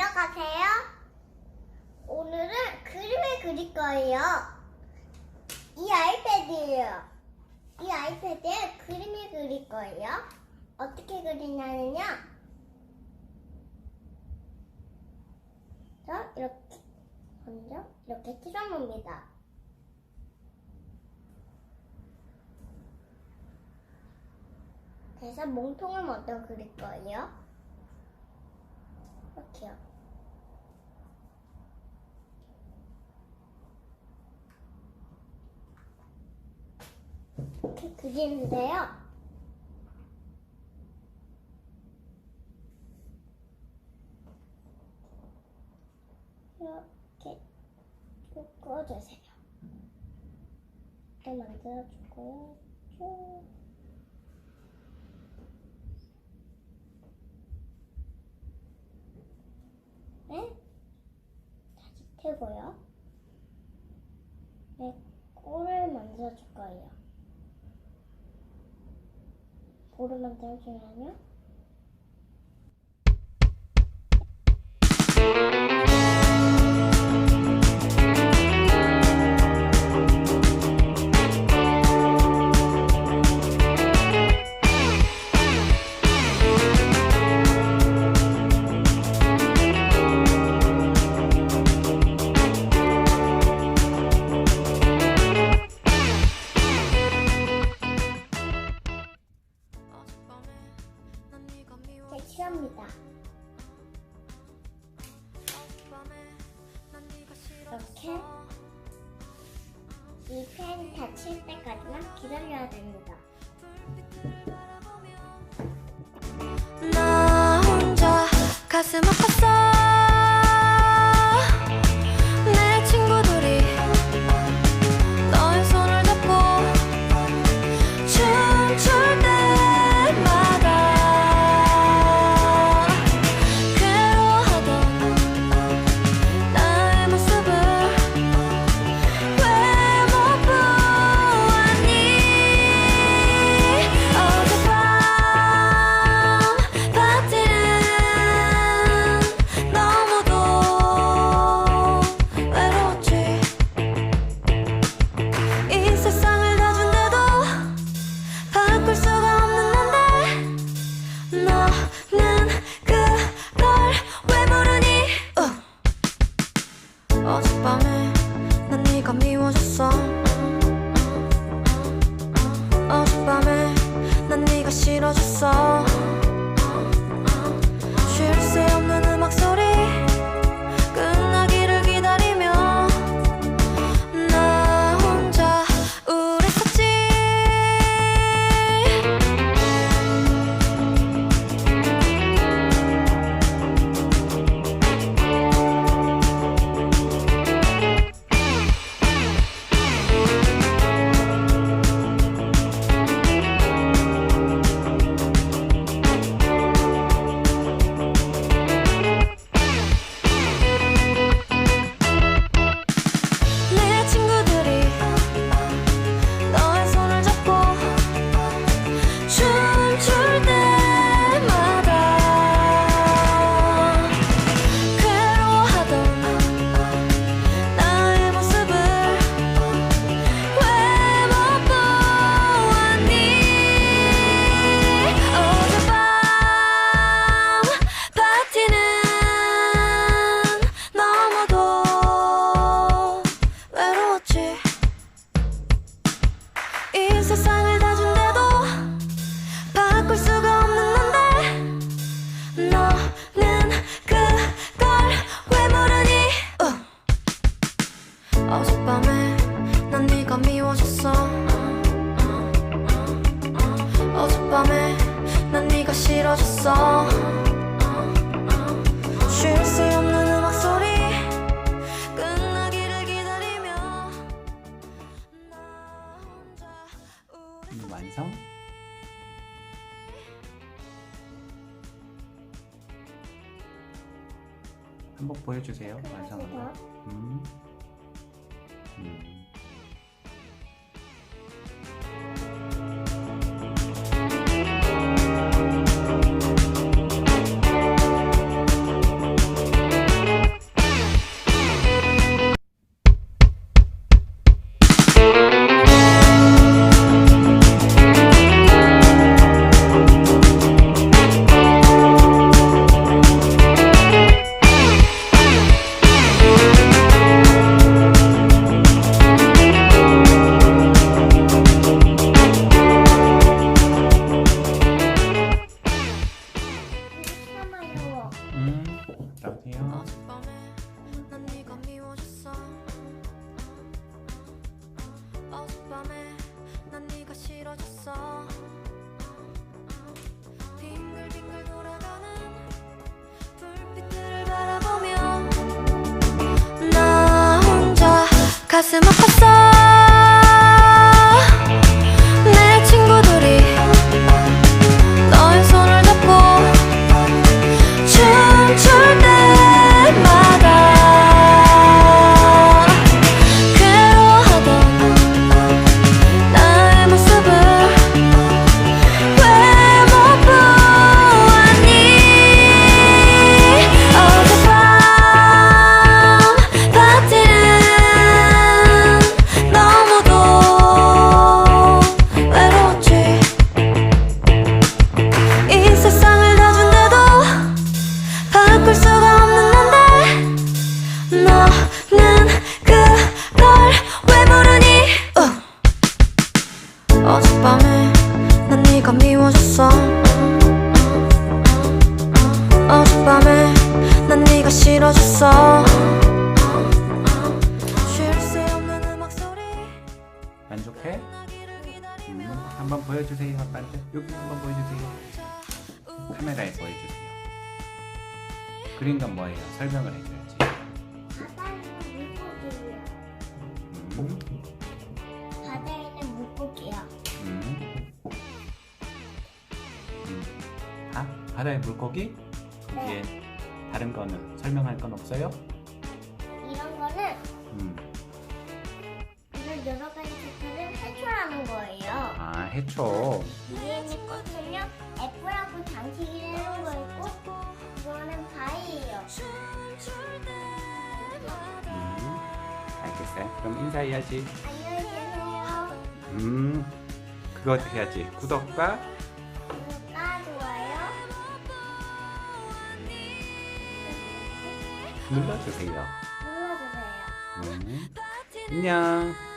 안녕하세요. 오늘은 그림을 그릴 거예요. 이 아이패드예요. 이 아이패드에 그림을 그릴 거예요. 어떻게 그리냐면요. 자, 이렇게 먼저 이렇게 칠해놓습니다. 그래서 몸통을 먼저 그릴 거예요. 이렇게요. 이렇게 그리는데요. 이렇게 쭉 꺼주세요. 이렇게 만들어주고요. 쭉. 네? 펴고요. 네, 꼴을 만들어줄 거예요. 꼴을 만들어주면요. 이렇게 이펜 닫힐 때까지만 기다려야 됩니다. 가슴 아팠 난 한번 보여주세요. 완성한 거. 음. 음. 나오세 어젯밤에 난 네가 싫어졌어 쉴새 없는 음악 소리 만족해? 음, 한번 보여주세요, 아빠한테. 여기 한번 보여주세요. 카메라에 보여주세요. 그린 건 뭐예요? 설명을 해줘야지. 음, 바다에는 물고기요. 음. 음. 아, 바다의 물고기? 거기에 다른 거는 설명할 건 없어요? 이런 거는 음. 이런 여러 가지 색깔을 해초라는 거예요. 아, 해초. 위에 있는 꽃은요 F라고 장식이 되는 거 있고 이거는 바위예요. 음. 알겠어요. 그럼 인사해야지. 안녕히 계세요. 음. 그거 해야지. 구독과 눌러주세요. 눌러주세요. 음. 안녕.